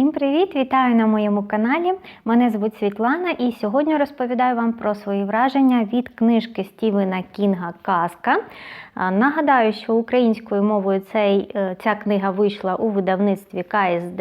Всім привіт! Вітаю на моєму каналі. Мене звуть Світлана, і сьогодні розповідаю вам про свої враження від книжки Стівена Кінга Казка. Нагадаю, що українською мовою цей, е, ця книга вийшла у видавництві КСД,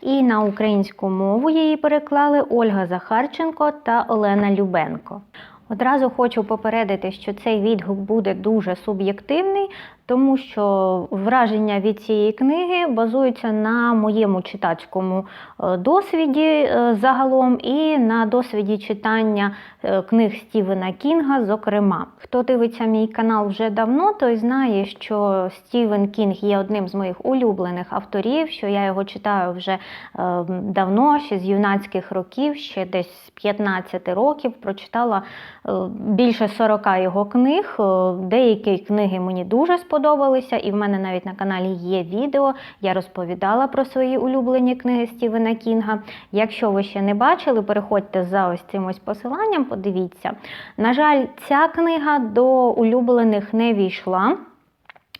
і на українську мову її переклали Ольга Захарченко та Олена Любенко. Одразу хочу попередити, що цей відгук буде дуже суб'єктивний, тому що враження від цієї книги базуються на моєму читацькому е, досвіді е, загалом і на досвіді читання е, книг Стівена Кінга. Зокрема, хто дивиться мій канал вже давно, той знає, що Стівен Кінг є одним з моїх улюблених авторів, що я його читаю вже давно, ще з юнацьких років, ще десь з 15 років. Прочитала більше 40 його книг. Деякі книги мені дуже сподобалися, і в мене навіть на каналі є відео. Я розповідала про свої улюблені книги Стівена Кінга. Якщо ви ще не бачили, переходьте за ось цим ось посиланням, подивіться. На жаль, ця книга до улюблених не війшла.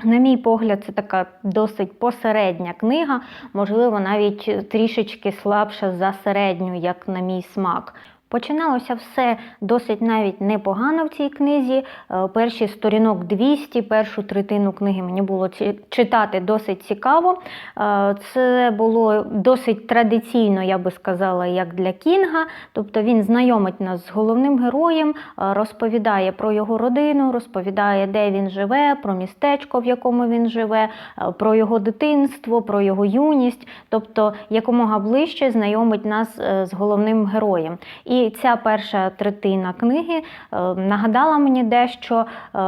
На мій погляд, це така досить посередня книга, можливо, навіть трішечки слабша за середню, як на мій смак. Починалося все досить навіть непогано в цій книзі. Е, Перші сторінок 200, першу третину книги мені було читати досить цікаво. Е, Це було досить традиційно, я би сказала, як для Кінга. Тобто він знайомить нас з головним героєм, е, розповідає про його родину, розповідає, де він живе, про містечко, в якому він живе, про його дитинство, про його юність. Тобто якомога ближче знайомить нас з головним героєм. І ця перша третина книги е, нагадала мені дещо е,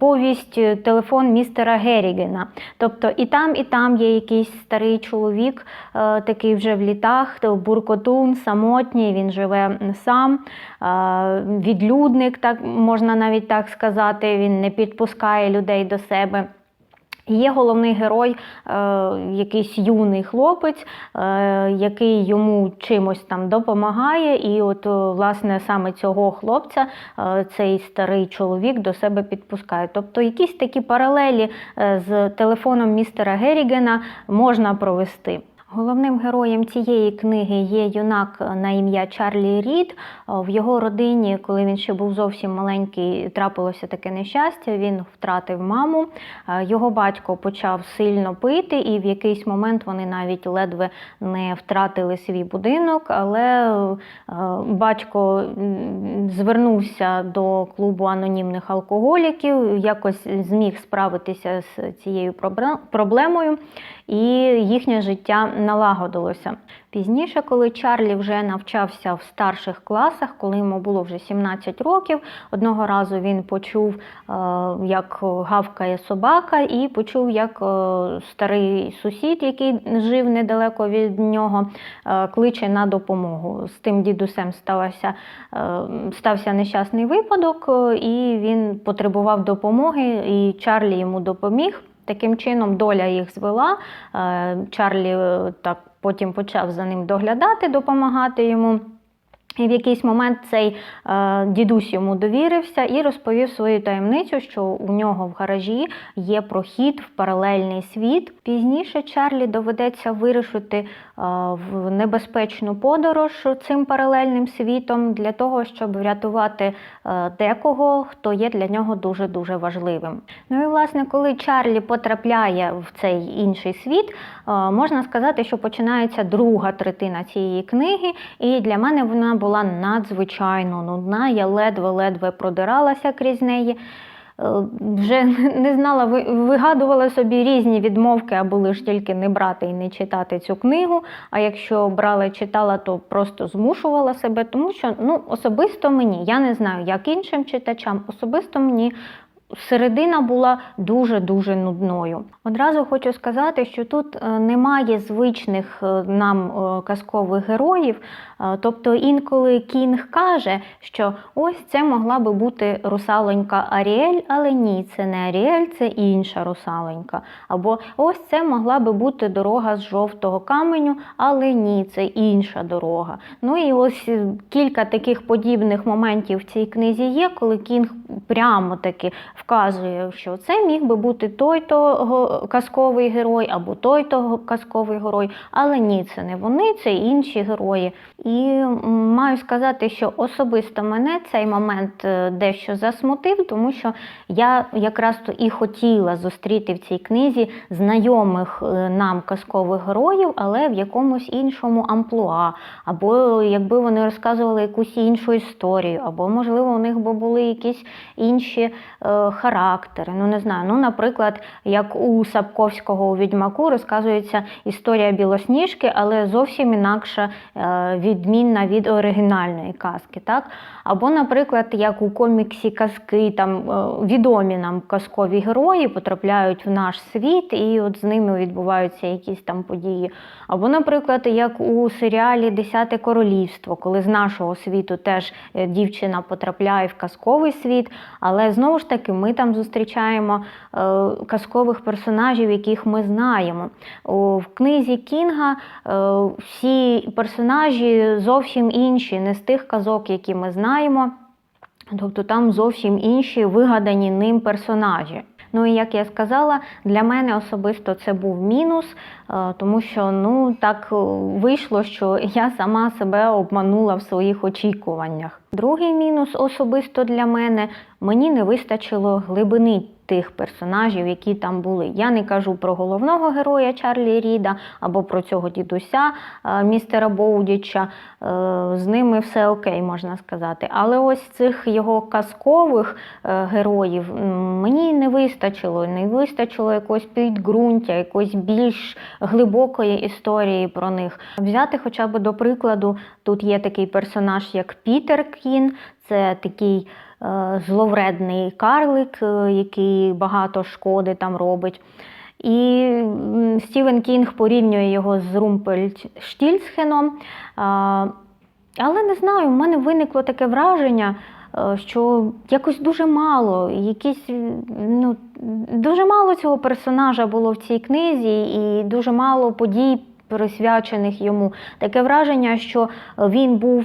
повість е, телефон містера Герігена. Тобто і там, і там є якийсь старий чоловік, такий вже в літах, буркотун, самотній, він живе сам, відлюдник, так можна навіть так сказати, він не підпускає людей до себе. Є головний герой, е, якийсь юний хлопець, е, який йому чимось там допомагає, і от е, власне саме цього хлопця е, цей старий чоловік до себе підпускає. Тобто якісь такі паралелі е, з телефоном містера Герігена можна провести. Головним героєм цієї книги є юнак на ім'я Чарлі Рід. В його родині, коли він ще був зовсім маленький, трапилося таке нещастя. Він втратив маму. Е, Його батько почав сильно пити, і в якийсь момент вони навіть ледве не втратили свій будинок. Але е, батько звернувся до клубу анонімних алкоголіків, якось зміг справитися з цією проблемою і їхнє життя налагодилося. Пізніше, коли Чарлі вже навчався в старших класах, коли йому було вже 17 років, одного разу він почув, е, як гавкає собака, і почув, як е, старий сусід, який жив недалеко від нього, е, кличе на допомогу. З тим дідусем сталося, стався нещасний випадок, і він потребував допомоги, і Чарлі йому допоміг. Таким чином, доля їх звела. Е, Чарлі е, так потім почав за ним доглядати, допомагати йому. І в якийсь момент цей е, дідусь йому довірився і розповів свою таємницю, що у нього в гаражі є прохід в паралельний світ. Пізніше Чарлі доведеться вирушити е, в небезпечну подорож цим паралельним світом для того, щоб врятувати е, декого, хто є для нього дуже дуже важливим. Ну і власне, коли Чарлі потрапляє в цей інший світ, е, можна сказати, що починається друга третина цієї книги, і для мене вона була надзвичайно нудна. Я ледве-ледве продиралася крізь неї. Е, Вже не знала, вигадувала собі різні відмовки, аби лиш тільки не брати і не читати цю книгу. А якщо брала і читала, то просто змушувала себе, тому що ну, особисто мені, я не знаю, як іншим читачам, особисто мені середина була дуже-дуже нудною. Одразу хочу сказати, що тут е, немає звичних е, нам е, казкових героїв. Тобто інколи Кінг каже, що ось це могла би бути русалонька Аріель, але ні, це не Аріель, це інша русалонька. Або ось це могла би бути дорога з жовтого каменю, але ні, це інша дорога. Ну і ось кілька таких подібних моментів в цій книзі є, коли Кінг прямо таки вказує, що це міг би бути той-то казковий герой або той-то казковий герой, але ні, це не вони, це інші герої. І маю сказати, що особисто мене цей момент е, дещо засмутив, тому що я якраз то і хотіла зустріти в цій книзі знайомих е, нам казкових героїв, але в якомусь іншому амплуа, або якби вони розказували якусь іншу історію, або, можливо, у них би були якісь інші е, характери. Ну, не знаю. Ну, наприклад, як у Сапковського у Відьмаку розказується історія Білосніжки, але зовсім інакша, е, відмінна від оригінальної казки. Так? Або, наприклад, як у коміксі казки, там е, відомі нам казкові герої потрапляють в наш світ, і от з ними відбуваються якісь там події. Або, наприклад, як у серіалі Десяте королівство, коли з нашого світу теж е, дівчина потрапляє в казковий світ, але знову ж таки ми там зустрічаємо е, казкових персонажів, яких ми знаємо. В книзі Кінга е, всі персонажі зовсім інші, не з тих казок, які ми знаємо. Тобто там зовсім інші вигадані ним персонажі. Ну і як я сказала, для мене особисто це був мінус, е, тому що ну так вийшло, що я сама себе обманула в своїх очікуваннях. Другий мінус особисто для мене мені не вистачило глибини тих персонажів, які там були. Я не кажу про головного героя Чарлі Ріда або про цього дідуся е, містера Боудіча. Е, З ними все окей, можна сказати. Але ось цих його казкових е, героїв мені не вистачило. Не вистачило якогось підґрунтя, якоїсь більш глибокої історії про них. Взяти хоча б до прикладу, тут є такий персонаж, як Пітер Кін, це такий е, зловредний карлик, е, який багато шкоди там робить. І Стівен Кінг порівнює його з Румпельштільцхеном. А, Але не знаю, в мене виникло таке враження, е, що якось дуже мало, якісь, ну, дуже мало цього персонажа було в цій книзі, і дуже мало подій. Присвячених йому таке враження, що він був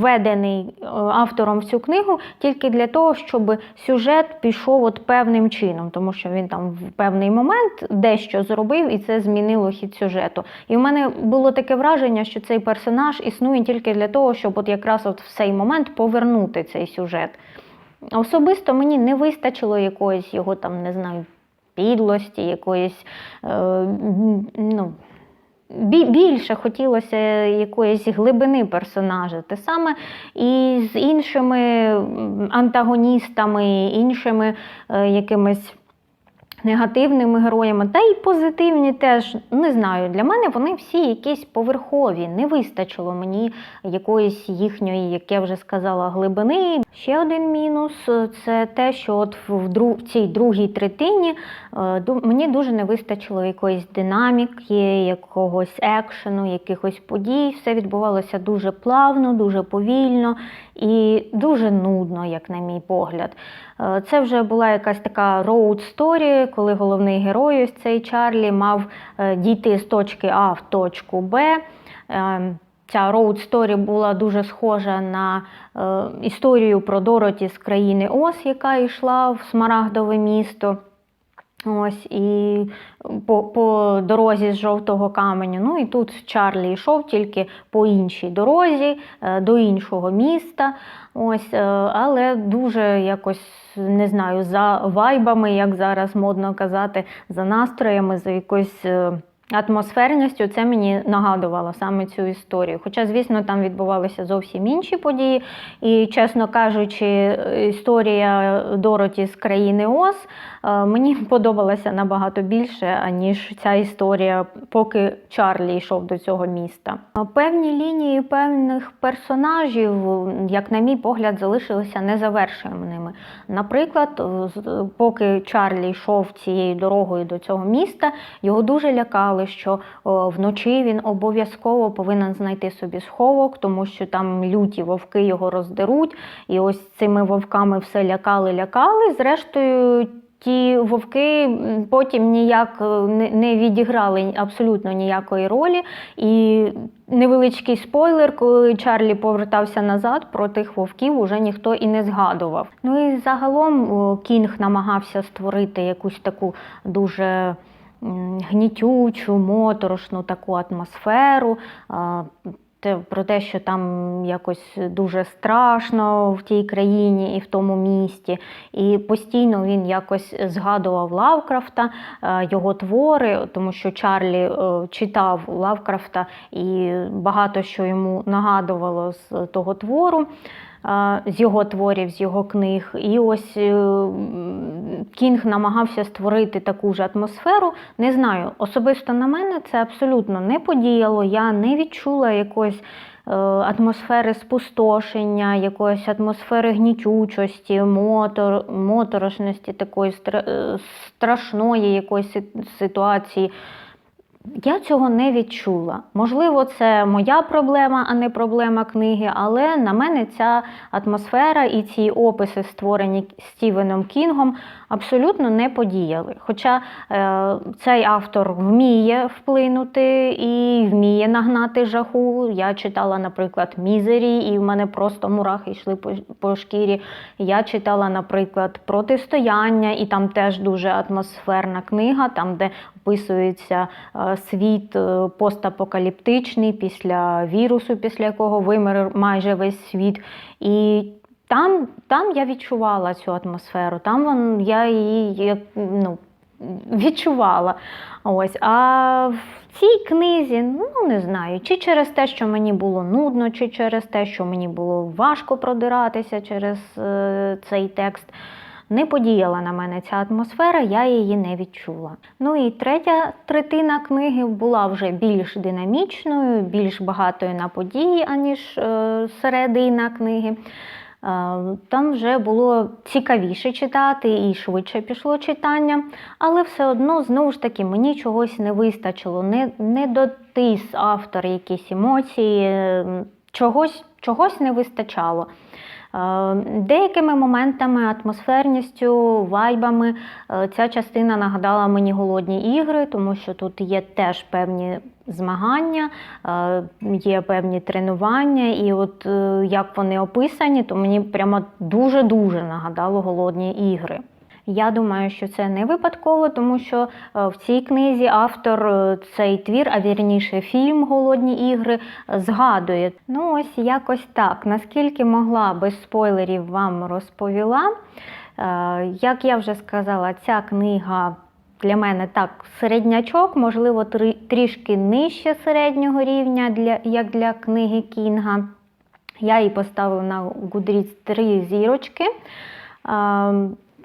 введений автором в цю книгу тільки для того, щоб сюжет пішов от певним чином, тому що він там в певний момент дещо зробив, і це змінило хід сюжету. І в мене було таке враження, що цей персонаж існує тільки для того, щоб от якраз от в цей момент повернути цей сюжет. Особисто мені не вистачило якоїсь його там, не знаю, підлості, якоїсь. Е, ну, більше хотілося якоїсь глибини персонажа. Те саме і з іншими антагоністами, іншими е, якимись негативними героями, та й позитивні теж не знаю. Для мене вони всі якісь поверхові. Не вистачило мені якоїсь їхньої, як я вже сказала, глибини. Ще один мінус це те, що от в, дру- в цій другій третині е, мені дуже не вистачило якоїсь динаміки, якогось екшену, якихось подій. Все відбувалося дуже плавно, дуже повільно і дуже нудно, як на мій погляд. Е, Це вже була якась така роуд сторі, коли головний герой, ось цей Чарлі, мав е, дійти з точки А в точку Б. Е, Ця роуд сторі була дуже схожа на е, історію про Дороті з країни Оз, яка йшла в Смарагдове місто. Ось і по, по дорозі з жовтого каменю. Ну і тут Чарлі йшов тільки по іншій дорозі, е, до іншого міста. Ось, е, але дуже якось не знаю, за вайбами, як зараз модно казати, за настроями, за якоюсь. Атмосферністю це мені нагадувало саме цю історію. Хоча, звісно, там відбувалися зовсім інші події. І, чесно кажучи, історія Дороті з країни Оз е, мені подобалася набагато більше, аніж ця історія, поки Чарлі йшов до цього міста. Певні лінії певних персонажів, як на мій погляд, залишилися незавершеними. Наприклад, поки Чарлі йшов цією дорогою до цього міста, його дуже лякали, що вночі він обов'язково повинен знайти собі сховок, тому що там люті вовки його роздеруть. І ось цими вовками все лякали, лякали. Зрештою, ті вовки потім ніяк е, не, відіграли абсолютно ніякої ролі. І невеличкий спойлер, коли Чарлі повертався назад, про тих вовків уже ніхто і не згадував. Ну і загалом Кінг намагався створити якусь таку дуже гнітючу, моторошну таку атмосферу. про те, що там якось дуже страшно в тій країні і в тому місті. І постійно він якось згадував Лавкрафта, його твори, тому що Чарлі е, читав Лавкрафта і багато що йому нагадувало з того твору. З його творів, з його книг. І ось е, Кінг намагався створити таку ж атмосферу. Не знаю, особисто на мене це абсолютно не подіяло. Я не відчула якоїсь е, атмосфери спустошення, якоїсь атмосфери гнітючості, мотор, моторошності, такої е, страшної якоїсь ситуації. Я цього не відчула. Можливо, це моя проблема, а не проблема книги, але на мене ця атмосфера і ці описи, створені Стівеном Кінгом, абсолютно не подіяли. Хоча е, цей автор вміє вплинути і вміє нагнати жаху. Я читала, наприклад, Мізері, і в мене просто мурахи йшли по, по шкірі. Я читала, наприклад, Протистояння, і там теж дуже атмосферна книга, там, де описується е, світ е, постапокаліптичний після вірусу, після якого вимер майже весь світ. І там, там я відчувала цю атмосферу, там я її ну, відчувала. Ось. А в цій книзі, ну не знаю, чи через те, що мені було нудно, чи через те, що мені було важко продиратися через е, цей текст. Не подіяла на мене ця атмосфера, я її не відчула. Ну і третя третина книги була вже більш динамічною, більш багатою на події, аніж е, середина книги. Е, Там вже було цікавіше читати і швидше пішло читання, але все одно, знову ж таки, мені чогось не вистачило, не, не дотис автор якісь емоції, чогось, чогось не вистачало. Е, Деякими моментами, атмосферністю, вайбами е, ця частина нагадала мені голодні ігри, тому що тут є теж певні змагання, е, є певні тренування, і от як вони описані, то мені прямо дуже-дуже нагадало голодні ігри. Я думаю, що це не випадково, тому що е, в цій книзі автор е, цей твір, а вірніше фільм Голодні ігри е, згадує. Ну, ось якось так. Наскільки могла без спойлерів вам розповіла. Як я вже сказала, ця книга. Для мене так середнячок, можливо, трішки нижче середнього рівня, для, як для книги Кінга. Я їй поставила на Goodreads три зірочки.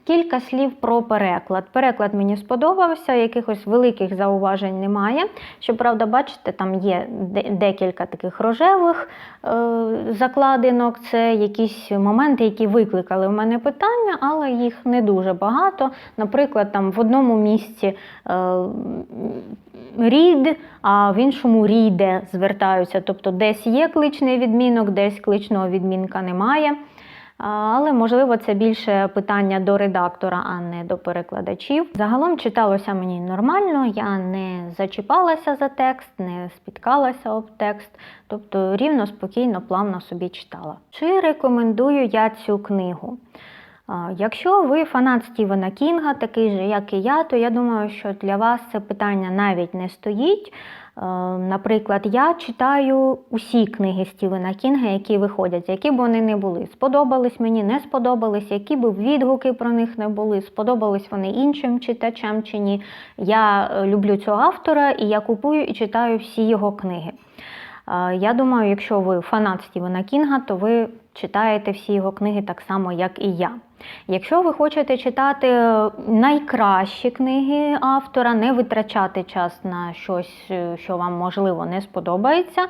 Кілька слів про переклад. Переклад мені сподобався, якихось великих зауважень немає. Щоправда, бачите, там є декілька таких рожевих е, закладинок. Це якісь моменти, які викликали в мене питання, але їх не дуже багато. Наприклад, там в одному місці е, рід, а в іншому ріде звертаються. Тобто десь є кличний відмінок, десь кличного відмінка немає. Але можливо це більше питання до редактора, а не до перекладачів. Загалом читалося мені нормально, я не зачіпалася за текст, не спіткалася об текст, тобто рівно, спокійно, плавно собі читала. Чи рекомендую я цю книгу? Якщо ви фанат Стівена Кінга, такий же, як і я, то я думаю, що для вас це питання навіть не стоїть. Е, Наприклад, я читаю усі книги Стівена Кінга, які виходять, які б вони не були. Сподобались мені, не сподобались, які б відгуки про них не були, сподобались вони іншим читачам чи ні. Я е, люблю цього автора і я купую і читаю всі його книги. Е, Я думаю, якщо ви фанат Стівена Кінга, то ви читаєте всі його книги так само, як і я. Якщо ви хочете читати е, найкращі книги автора, не витрачати час на щось, е, що вам можливо не сподобається,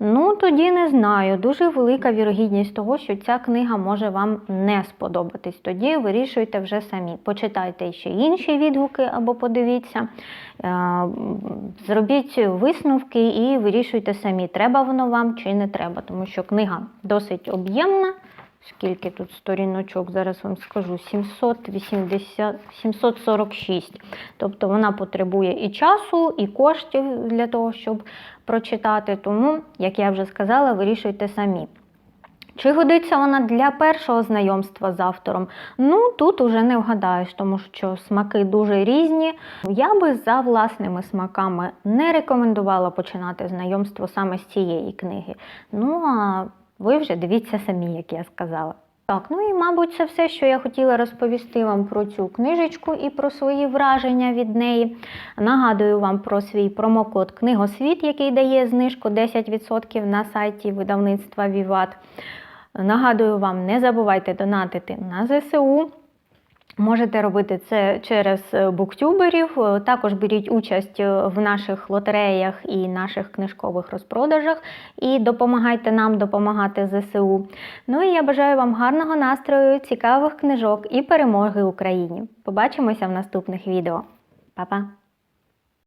ну тоді не знаю. Дуже велика вірогідність того, що ця книга може вам не сподобатись. Тоді вирішуйте вже самі. Почитайте ще інші відгуки або подивіться. Е, Зробіть висновки і вирішуйте самі, треба воно вам чи не треба, тому що книга досить об'ємна. Скільки тут сторіночок, зараз вам скажу, 780, 746. Тобто вона потребує і часу, і коштів для того, щоб прочитати. Тому, як я вже сказала, вирішуйте самі. Чи годиться вона для першого знайомства з автором? Ну, тут уже не вгадаєш, тому що смаки дуже різні. Я би за власними смаками не рекомендувала починати знайомство саме з цієї книги. Ну, а ви вже дивіться самі, як я сказала. Так, ну і мабуть, це все, що я хотіла розповісти вам про цю книжечку і про свої враження від неї. Нагадую вам про свій промокод Книгосвіт, який дає знижку 10% на сайті видавництва Віват. Нагадую вам, не забувайте донатити на ЗСУ. Можете робити це через е, буктюберів. Е, Також беріть участь е, в наших лотереях і наших книжкових розпродажах і допомагайте нам допомагати ЗСУ. Ну і я бажаю вам гарного настрою, цікавих книжок і перемоги Україні. Побачимося в наступних відео. Па-па!